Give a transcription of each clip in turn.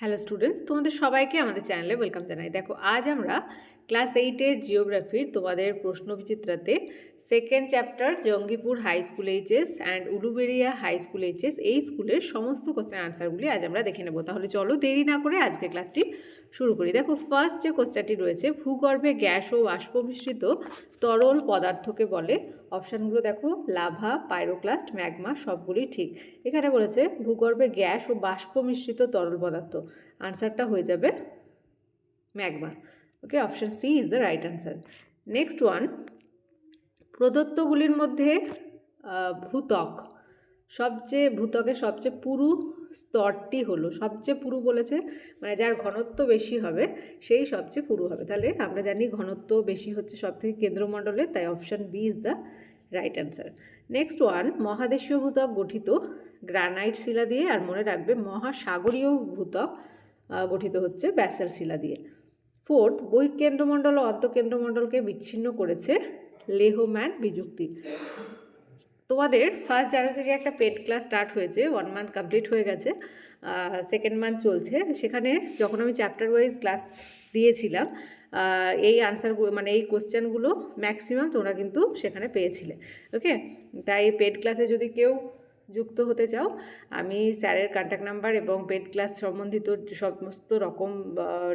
Hello students তোমাদের সবাইকে আমাদের চ্যানেলে ওয়েলকাম জানাই। দেখো, আজ আমরা ক্লাস এইটে জিওগ্রাফির তোমাদের প্রশ্ন বিচিত্রাতে second chapter Jangipur high school HS and Uluberia high school HS এই স্কুলের সমস্ত কোশ্চেন আনসারগুলি আজ আমরা দেখে নেব। তাহলে চলো দেরি না করে আজকে ক্লাসটি শুরু করি। দেখো ফার্স্ট যে কোশ্চেনটি রয়েছে ভূগর্ভে গ্যাস ও বাষ্প মিশ্রিত তরল পদার্থকে বলে। অপশানগুলো দেখো লাভা পাইরোক্লাস্ট ম্যাগমা সবগুলি ঠিক। এখানে বলেছে ভূগর্ভে গ্যাস ও বাষ্প মিশ্রিত তরল পদার্থ। আনসারটা হয়ে যাবে magma. Okay option C is the right answer next one প্রদত্তগুলির মধ্যে আহ, ভূত্বক। সবচেয়ে ভূত্বকের সবচেয়ে পুরু স্তরটি হলো সবচেয়ে পুরু বলেছে মানে যার ঘনত্ব বেশি হবে সেই সবচেয়ে পুরু হবে। তাহলে আমরা জানি ঘনত্ব বেশি হচ্ছে সব থেকে কেন্দ্রমণ্ডলে তাই option B is the right answer. Next one মহাদেশীয় ভূত্বক গঠিত গ্রানাইট শিলা দিয়ে আর মনে রাখবে মহাসাগরীয় ভূত্বক আহ, গঠিত হচ্ছে ব্যাসাল শিলা দিয়ে। ফোর্থ বহিকেন্দ্রমণ্ডল ও অন্তঃকেন্দ্রমণ্ডলকে বিচ্ছিন্ন করেছে লেহম্যান বিযুক্তি। তোমাদের ফার্স্ট জানুয়ারি থেকে একটা পেড ক্লাস স্টার্ট হয়েছে ওয়ান মান্থ কমপ্লিট হয়ে গেছে সেকেন্ড মান্থ চলছে। সেখানে যখন আমি চ্যাপ্টার ওয়াইজ ক্লাস দিয়েছিলাম এই আনসার মানে এই কোশ্চেনগুলো ম্যাক্সিমাম তোমরা কিন্তু সেখানে পেয়েছিলে ওকে তাই পেড ক্লাসে যদি কেউ যুক্ত হতে চাও, আমি স্যারের কন্ট্যাক্ট নাম্বার এবং পেড ক্লাস সম্বন্ধিত সমস্ত রকম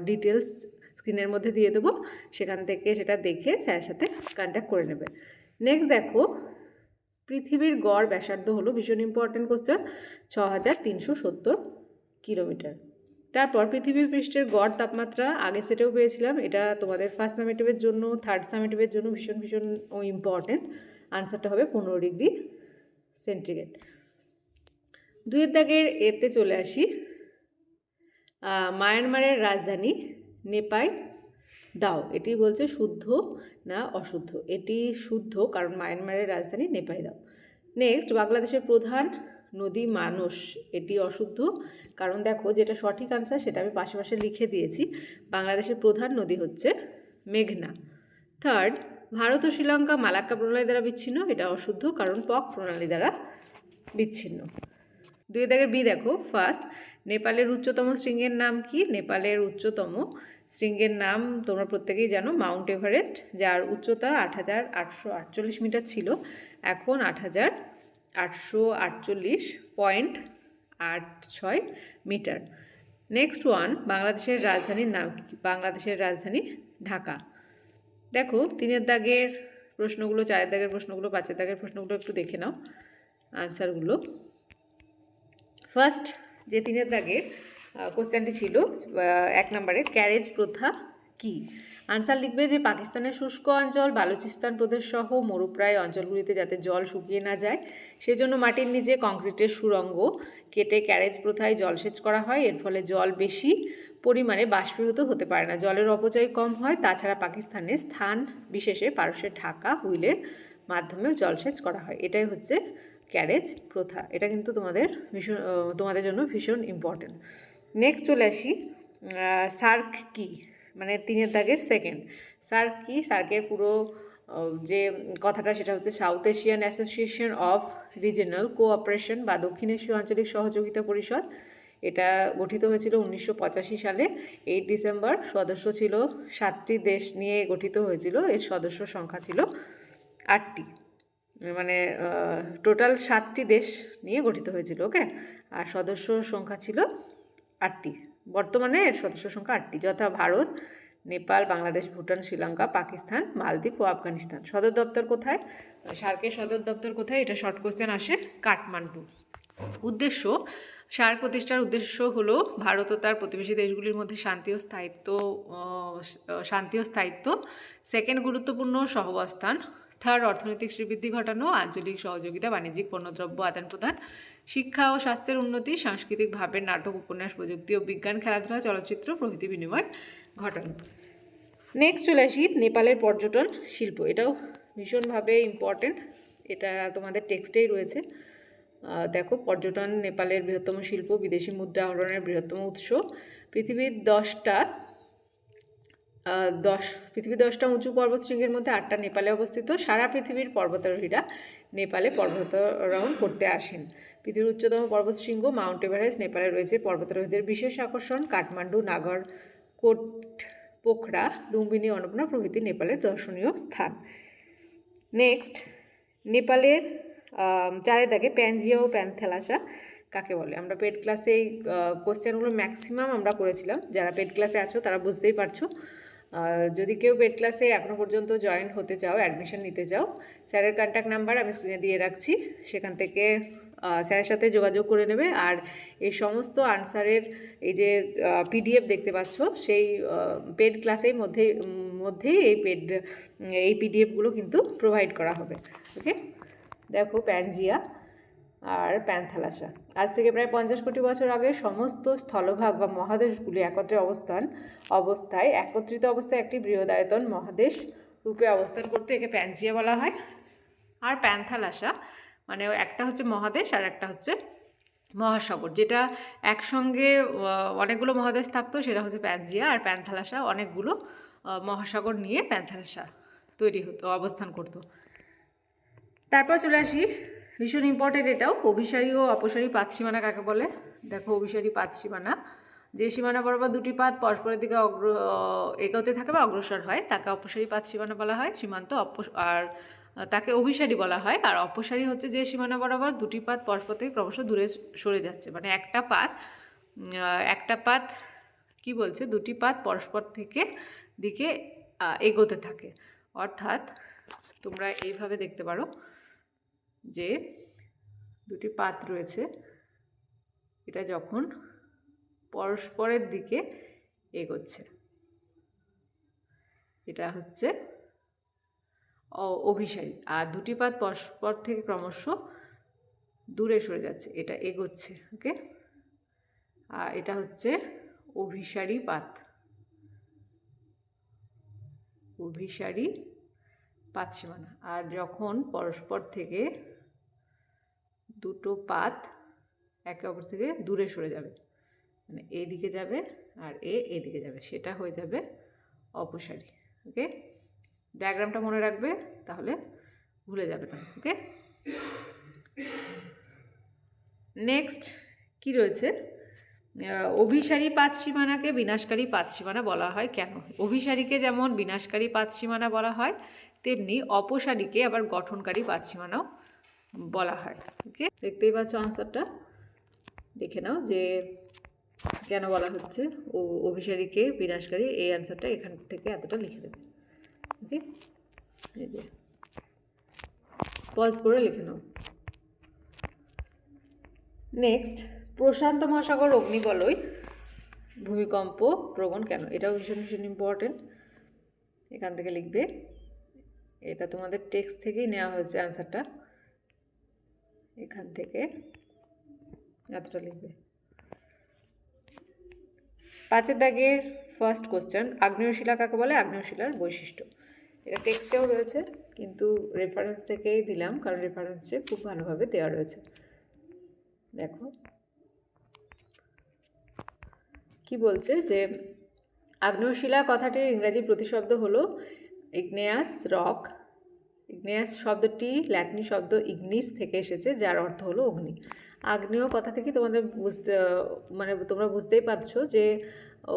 ডিটেলস স্ক্রিনের মধ্যে দিয়ে দেবো। সেখান থেকে সেটা দেখে স্যারের সাথে কন্ট্যাক্ট করে নেবে। নেক্সট দেখো পৃথিবীর গড় ব্যাসার্ধ হলো ভীষণ ইম্পর্ট্যান্ট কোশ্চেন ছ হাজার তিনশো সত্তর কিলোমিটার। তারপর পৃথিবীর পৃষ্ঠের গড় তাপমাত্রা, আগে সেটাও পেয়েছিলাম, এটা তোমাদের ফার্স্ট সামেটিভের জন্য থার্ড সামেটিভের জন্য ভীষণ ভীষণ ও ইম্পর্ট্যান্ট আনসারটা হবে পনেরো ডিগ্রি সেন্টিগ্রেড দুয়ের দাগের এতে চলে আসি। মায়ানমারের রাজধানী নেপাই দাও, এটি বলছে শুদ্ধ না অশুদ্ধ? এটি শুদ্ধ কারণ মায়ানমারের রাজধানী নেপাই দাও। নেক্সট বাংলাদেশের প্রধান নদী মানুষ এটি অশুদ্ধ। কারণ দেখো, যেটা সঠিক আনসার সেটা আমি পাশে পাশে লিখে দিয়েছি। বাংলাদেশের প্রধান নদী হচ্ছে মেঘনা। থার্ড ভারত ও শ্রীলঙ্কা মালাক্কা প্রণালী দ্বারা বিচ্ছিন্ন, এটা অশুদ্ধ কারণ পক প্রণালী দ্বারা বিচ্ছিন্ন। দুই দাগের বি দেখো ফার্স্ট নেপালের উচ্চতম শৃঙ্গের নাম কি? নেপালের উচ্চতম শৃঙ্গের নাম তোমরা প্রত্যেকেই জানো, মাউন্ট এভারেস্ট, যার উচ্চতা আট হাজার আটশো আটচল্লিশ মিটার ছিল। এখন আট হাজার আটশো আটচল্লিশ পয়েন্ট আট ছয় মিটার। নেক্সট ওয়ান, বাংলাদেশের রাজধানীর নাম কি? বাংলাদেশের রাজধানী ঢাকা। দেখো, তিনের দাগের প্রশ্নগুলো, চারের দাগের প্রশ্নগুলো, পাঁচের দাগের প্রশ্নগুলো একটু দেখে নাও। আনসারগুলো। ফার্স্ট যে তিনের দাগের কোশ্চেনটি ছিল এক নম্বরে ক্যারেজ প্রথা কি? আনসার লিখবে যে পাকিস্তানের শুষ্ক অঞ্চল, বালুচিস্তান প্রদেশ সহ মরুপ্রায় অঞ্চলগুলিতে যাতে জল শুকিয়ে না যায়, সেজন্য মাটির নিচে কংক্রিটের সুরঙ্গ কেটে ক্যারেজ প্রথায় জলসেচ করা হয়। এর ফলে জল বেশি পরিমাণে বাষ্পীভূত হতে পারে না। জলের অপচয় কম হয়, তাছাড়া পাকিস্তানে স্থান বিশেষে পারস্যের ঢাকা, হুইলের মাধ্যমেও জলসেচ করা হয়। এটাই হচ্ছে ক্যারেজ প্রথা। এটা কিন্তু তোমাদের ভীষণ, তোমাদের জন্য ভীষণ ইম্পর্টেন্ট নেক্সট চলে আসি সার্ক কি? মানে তিনের দাগের সেকেন্ড সার্ক কি? সার্কের পুরো যে কথাটা সেটা হচ্ছে South Asian Association of Regional Cooperation বা দক্ষিণ এশীয় আঞ্চলিক সহযোগিতা পরিষদ। এটা গঠিত হয়েছিল উনিশশো পঁচাশি সালে। এইট ডিসেম্বর সদস্য ছিল, সাতটি দেশ নিয়ে গঠিত হয়েছিল। এর সদস্য সংখ্যা ছিল আটটি। মানে টোটাল সাতটি দেশ নিয়ে গঠিত হয়েছিল ওকে আর সদস্য সংখ্যা ছিল আটটি। বর্তমানে এর সদস্য সংখ্যা আটটি, যথা ভারত, নেপাল, বাংলাদেশ, ভুটান, শ্রীলঙ্কা, পাকিস্তান, মালদ্বীপ ও আফগানিস্তান। সদর দপ্তর কোথায়? সার্কের সদর দপ্তর কোথায়? এটা শর্ট কোশ্চেন আসে কাঠমান্ডু। উদ্দেশ্য সার্ক প্রতিষ্ঠার উদ্দেশ্য হলো ভারত ও তার প্রতিবেশী দেশগুলির মধ্যে শান্তি ও স্থায়িত্ব শান্তি ও স্থায়িত্ব। সেকেন্ড গুরুত্বপূর্ণ সহাবস্থান। থার্ড অর্থনৈতিক শ্রীবৃদ্ধি ঘটানো। আঞ্চলিক সহযোগিতা, বাণিজ্যিক পণ্যদ্রব্য আদান প্রদান শিক্ষা ও স্বাস্থ্যের উন্নতি, সাংস্কৃতিক ভাবের নাটক, উপন্যাস, প্রযুক্তি ও বিজ্ঞান, খেলাধুলা, চলচ্চিত্র, প্রভৃতি বিনিময় ঘটানো। নেক্সট চলে আসি নেপালের পর্যটন শিল্প। এটাও ভীষণভাবে ইম্পর্টেন্ট এটা তোমাদের টেক্সটেই রয়েছে। দেখো, পর্যটন নেপালের বৃহত্তম শিল্প, বিদেশি মুদ্রা আহরণের বৃহত্তম উৎস। পৃথিবীর দশটা দশ, পৃথিবীর দশটা উঁচু পর্বতশৃঙ্গের মধ্যে আটটা নেপালে অবস্থিত। সারা পৃথিবীর পর্বতারোহীরা নেপালে পর্বতারোহণ করতে আসেন। পৃথিবীর উচ্চতম পর্বতশৃঙ্গ মাউন্ট এভারেস্ট নেপালে রয়েছে। পর্বতারোহীদের বিশেষ আকর্ষণ কাঠমান্ডু, নাগর কোট, পোখরা, লুম্বিনী, অন্নপূর্ণা প্রভৃতি নেপালের দর্শনীয় স্থান। নেক্সট, নেপালের চারে দাগে প্যানজিয়া ও প্যানথেলাসা কাকে বলে? আমরা পেড ক্লাসে এই কোশ্চেনগুলো ম্যাক্সিমাম আমরা করেছিলাম। যারা পেড ক্লাসে আছো তারা বুঝতেই পারছ। যদি কেউ পেড ক্লাসে এখনও পর্যন্ত জয়েন হতে চাও অ্যাডমিশন নিতে চাও, স্যারের কন্ট্যাক্ট নাম্বার আমি স্ক্রিনে দিয়ে রাখছি। সেখান থেকে স্যারের সাথে যোগাযোগ করে নেবে। আর এই সমস্ত আনসারের এই যে পিডিএফ দেখতে পাচ্ছ, সেই পেড ক্লাসের মধ্যে, মধ্যেই এই পেড এই পিডিএফগুলো কিন্তু প্রোভাইড করা হবে। ওকে দেখো প্যানজিয়া আর প্যানথালাসা আজ থেকে প্রায় পঞ্চাশ কোটি বছর আগে সমস্ত স্থলভাগ বা মহাদেশগুলি একত্রে অবস্থান, অবস্থায় একত্রিত অবস্থায় একটি বৃহদায়তন মহাদেশ রূপে অবস্থান করতে একে প্যানজিয়া বলা হয়। আর প্যানথালাসা মানে একটা হচ্ছে মহাদেশ আর একটা হচ্ছে মহাসাগর, যেটা একসঙ্গে অনেকগুলো মহাদেশ থাকতো, সেটা হচ্ছে প্যানজিয়া আর প্যানথালাসা অনেকগুলো মহাসাগর নিয়ে প্যানথালাসা তৈরি হতো, অবস্থান করতো। তারপর চলে আসি ভীষণ ইম্পর্টেন্ট এটাও। অভিসারী ও অপসারী পাত সীমানা কাকে বলে? দেখো অভিসারী পাত সীমানা। যে সীমানা বরাবর দুটি পাত পরস্পরের দিকে অগ্র এগোতে থাকে বা অগ্রসর হয়, তাকে অপসারী পাত সীমানা বলা হয়। সীমান্ত অপ আর তাকে অভিসারী বলা হয়। আর অপসারী হচ্ছে যে সীমানা বরাবর দুটি পাত পরস্পর থেকে ক্রমশ দূরে সরে যাচ্ছে। মানে একটা পাত একটা পাত কি বলছে? দুটি পাত পরস্পর থেকে দিকে এগোতে থাকে। অর্থাৎ তোমরা এইভাবে দেখতে পারো। যে দুটি পাত রয়েছে, এটা যখন পরস্পরের দিকে এগোচ্ছে, এটা হচ্ছে অভিসারী। আর দুটি পাত পরস্পর থেকে ক্রমশ দূরে সরে যাচ্ছে, এটা এগোচ্ছে, ওকে? আর এটা হচ্ছে অভিসারী পাত। অভিসারী পাত সীমানা। আর যখন পরস্পর থেকে দুটো পাত একে অপর থেকে দূরে সরে যাবে। মানে এদিকে যাবে আর এ এদিকে যাবে। সেটা হয়ে যাবে অপসারী, ওকে? ডায়াগ্রামটা মনে রাখবে, তাহলে ভুলে যাবে না, ওকে? নেক্সট কি রয়েছে? অভিসারী পাত সীমানাকে বিনাশকারী পাত সীমানা বলা হয় কেন? অভিসারীকে যেমন বিনাশকারী পাত সীমানা বলা হয়, তেমনি অপসারীকে আবার গঠনকারী পাত সীমানাও বলা হয় ওকে দেখতেই পাচ্ছ আনসারটা দেখে নাও যে কেন বলা হচ্ছে। ও অভিসারীকে বিনাশকারী এই অ্যান্সারটা এখান থেকে এতটা লিখে দেবে ওকে এই যে। পজ করে লিখে নাও। নেক্সট প্রশান্ত মহাসাগর অগ্নিবলয়, ভূমিকম্প, প্রবণ কেন? এটাও ভীষণ ভীষণ ইম্পর্টেন্ট এখান থেকে লিখবে। এটা তোমাদের টেক্সট থেকেই নেওয়া হয়েছে অ্যান্সারটা এখান থেকে এতটা লিখবে। পাঁচের দাগের ফার্স্ট কোশ্চেন আগ্নেয়শিলা কাকে বলে? আগ্নেয়শিলার বৈশিষ্ট্য। এটা টেক্সটেও রয়েছে, কিন্তু রেফারেন্স থেকেই দিলাম, কারণ রেফারেন্সে খুব ভালোভাবে দেওয়া রয়েছে। দেখো। কি বলছে যে, আগ্নেয়শিলা কথাটির ইংরাজি প্রতিশব্দ হলো, ইগনেয়াস রক ইগনেয়াস শব্দটি ল্যাটিন শব্দ ইগনিস থেকে এসেছে, যার অর্থ হলো অগ্নি। আগ্নেয় কথা থেকে তোমাদের বুঝতে মানে তোমরা বুঝতেই পারছ যে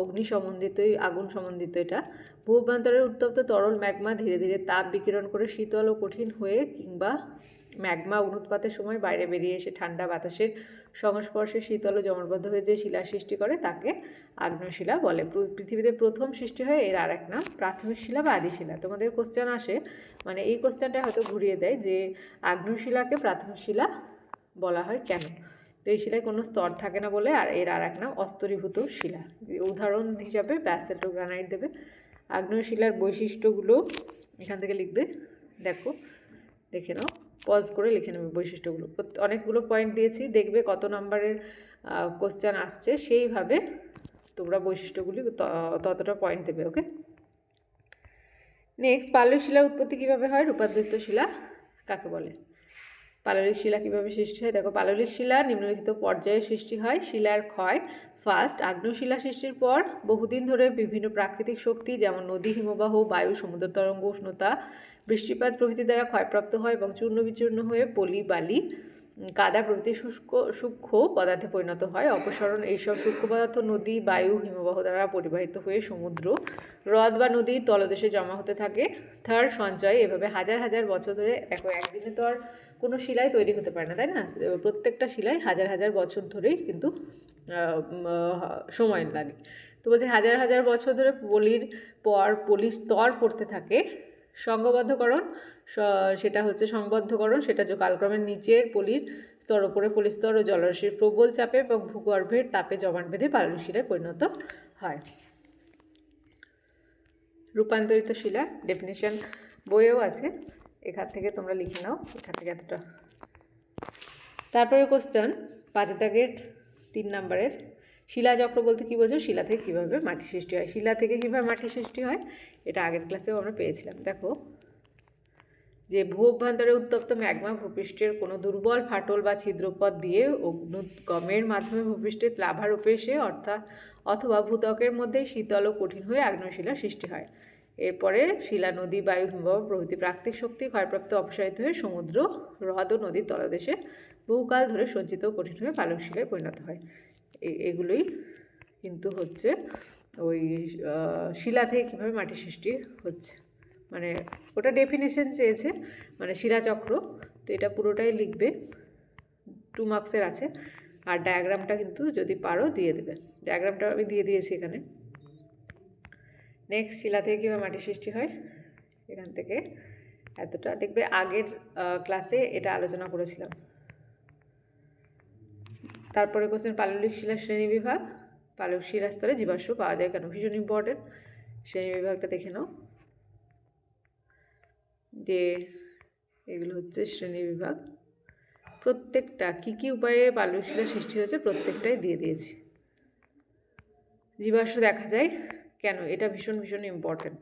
অগ্নি সম্বন্ধিতই, আগুন সম্বন্ধিত এটা। ভূভান্তরের উত্তপ্ত তরল ম্যাগমা ধীরে ধীরে তাপ বিকিরণ করে শীতল ও কঠিন হয়ে কিংবা ম্যাগমা অগ্নুৎপাতের সময় বাইরে বেরিয়ে এসে ঠান্ডা বাতাসের সংস্পর্শে শীতল ও জমাটবদ্ধ হয়ে যে শিলা সৃষ্টি করে তাকে আগ্নেয়শিলা বলে। পৃথিবীতে প্রথম সৃষ্টি হয় এর আর এক নাম প্রাথমিক শিলা বা আদি শিলা তোমাদের কোশ্চেন আসে মানে এই কোশ্চেনটা হয়তো ঘুরিয়ে দেয় যে আগ্নেয়শিলাকে প্রাথমিক শিলা বলা হয় কেন? তো এই শিলায় কোনো স্তর থাকে না বলে, আর এর আর এক নাম অস্তরীভূত শিলা। উদাহরণ হিসাবে ব্যাসেল্ট ও গ্রানাইট দেবে। আগ্নেয় শিলার বৈশিষ্ট্যগুলো এখান থেকে লিখবে। দেখো, দেখে নাও। পজ করে লিখে নেবে বৈশিষ্ট্যগুলো। অনেকগুলো পয়েন্ট দিয়েছি, দেখবে কত নাম্বারের কোশ্চেন আসছে, সেইভাবে তোমরা বৈশিষ্ট্যগুলি ততটা পয়েন্ট দেবে ওকে নেক্সট পাল্লিক শিলার উৎপত্তি কীভাবে হয়? রূপান্তরিত শিলা কাকে বলে? পাললিক শিলা কীভাবে সৃষ্টি হয়? দেখো, পাললিক শিলা নিম্নলিখিত পর্যায়ে সৃষ্টি হয়। শিলার ক্ষয় ফার্স্ট আগ্নেয়শিলা সৃষ্টির পর বহুদিন ধরে বিভিন্ন প্রাকৃতিক শক্তি যেমন নদী, হিমবাহ, বায়ু, সমুদ্র তরঙ্গ, উষ্ণতা, বৃষ্টিপাত প্রভৃতি দ্বারা ক্ষয়প্রাপ্ত হয় এবং চূর্ণ বিচূর্ণ হয়ে পলি, বালি কাদা প্রভৃতি শুষ্ক, সূক্ষ্ম পদার্থে পরিণত হয়। অপসরণ এইসব সূক্ষ্ম পদার্থ নদী, বায়ু, হিমবাহ দ্বারা পরিবাহিত হয়ে সমুদ্র হ্রদ বা নদীর তলদেশে জমা হতে থাকে। তার সঞ্চয়, এভাবে হাজার হাজার বছর ধরে দেখো, একদিনে তো আর কোনো শিলাই তৈরি হতে পারে না, তাই না? প্রত্যেকটা শিলাই হাজার হাজার বছর ধরেই কিন্তু সময় লাগে। তো বলছে, হাজার হাজার বছর ধরে পলির পর পলি স্তর পড়তে থাকে। সংঘবদ্ধকরণ সেটা হচ্ছে সংবদ্ধকরণ, সেটা যে কালক্রমের নিচের পলির স্তর, ওপরে পলিস্তর ও জলরাশির প্রবল চাপে এবং ভূগর্ভের তাপে জমাট বেঁধে পাললিক শিলায় পরিণত হয়। রূপান্তরিত শিলা ডেফিনেশন বইয়েও আছে। এখান থেকে তোমরা লিখে নাও, এখান থেকে এতটা। তারপরে কোশ্চেন পাঁচ দাগের তিন শিলা চক্র বলতে কী বোঝো? শিলা থেকে কীভাবে মাটি সৃষ্টি হয়? শিলা থেকে কীভাবে মাটি সৃষ্টি হয়? এটা আগের ক্লাসেও আমরা পেয়েছিলাম। দেখো যে ভূ অভ্যন্তরে উত্তপ্ত ম্যাগমা ভূপৃষ্ঠের কোনো দুর্বল ফাটল বা ছিদ্রপথ দিয়ে অগ্নুদ্গমের মাধ্যমে ভূপৃষ্ঠে লাভারূপে এসে অর্থাৎ অথবা ভূত্বকের মধ্যে শীতল ও কঠিন হয়ে আগ্নেয়শিলার সৃষ্টি হয়। এরপরে শিলা, নদী, বায়ু, হিমবাহ প্রভৃতি প্রাকৃতিক শক্তি ক্ষয়প্রাপ্ত অপসারিত হয়ে সমুদ্র, হ্রদ ও নদীর তলদেশে বহুকাল ধরে সঞ্চিত কঠিন হয়ে পালক শিলায় পরিণত হয়। এগুলোই কিন্তু হচ্ছে ওই শিলা থেকে কীভাবে মাটি সৃষ্টি হচ্ছে। মানে ওটা ডেফিনেশন চেয়েছে মানে শিলাচক্র তো এটা পুরোটাই লিখবে টু মার্কসের আছে, আর ডায়াগ্রামটা কিন্তু যদি পারো দিয়ে দেবে ডায়াগ্রামটা আমি দিয়ে দিয়েছি এখানে। নেক্সট শিলা থেকে কীভাবে মাটি সৃষ্টি হয়? এখান থেকে এতটা, দেখবে আগের ক্লাসে এটা আলোচনা করেছিলাম। তারপরে কোশ্চেন পাললিক শিলা শ্রেণি বিভাগ পাললিক শিলা স্তরে জীবাশ্ম পাওয়া যায় কেন? ভীষণ ইম্পর্টেন্ট শ্রেণি বিভাগটা দেখে নাও। যে এগুলো হচ্ছে শ্রেণি বিভাগ। প্রত্যেকটা কী কী উপায়ে পাললিক শিলা সৃষ্টি হয়েছে প্রত্যেকটাই দিয়ে দিয়েছি। জীবাশ্ম দেখা যায়। কেন? এটা ভীষণ ভীষণ ইম্পর্ট্যান্ট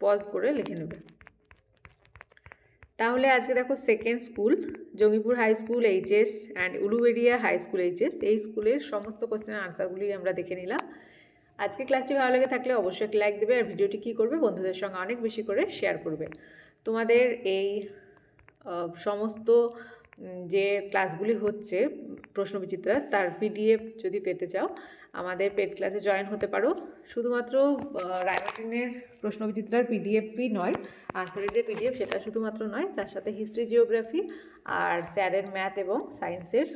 পজ করে লিখে নেবে। তাহলে আজকে দেখো second school Jangipur high school HS and Uluberia high school HS এই স্কুলের সমস্ত কোশ্চেনের আনসারগুলি আমরা দেখে নিলাম। আজকে ক্লাসটি ভালো লেগে থাকলে অবশ্যই একটা লাইক দেবে আর ভিডিওটি কী করবে বন্ধুদের সঙ্গে অনেক বেশি করে শেয়ার করবে। তোমাদের এই সমস্ত যে ক্লাসগুলি হচ্ছে প্রশ্নবিচিত্রার তার পিডিএফ যদি পেতে চাও, আমাদের পেড ক্লাসে জয়েন হতে পারো। শুধুমাত্র রায়মার্টিনের প্রশ্নবিচিত্রার পিডিএফই নয় আনসারের যে পিডিএফ সেটা শুধুমাত্র নয়, তার সাথে হিস্ট্রি জিওগ্রাফি আর স্যারের ম্যাথ এবং সায়েন্সের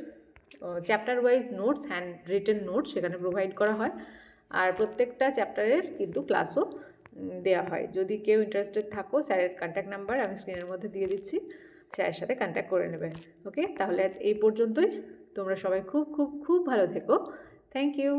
chapter wise notes hand written notes সেখানে প্রোভাইড করা হয়। আর প্রত্যেকটা চ্যাপ্টারের কিন্তু ক্লাসও দেওয়া হয়। যদি কেউ ইন্টারেস্টেড থাকো, স্যারের কন্ট্যাক্ট নাম্বার আমি স্ক্রিনের মধ্যে দিয়ে দিচ্ছি, স্যারের সাথে কন্ট্যাক্ট করে নেবে। ওকে তাহলে আজ এই পর্যন্তই। তোমরা সবাই খুব খুব খুব ভালো থেকো। Thank you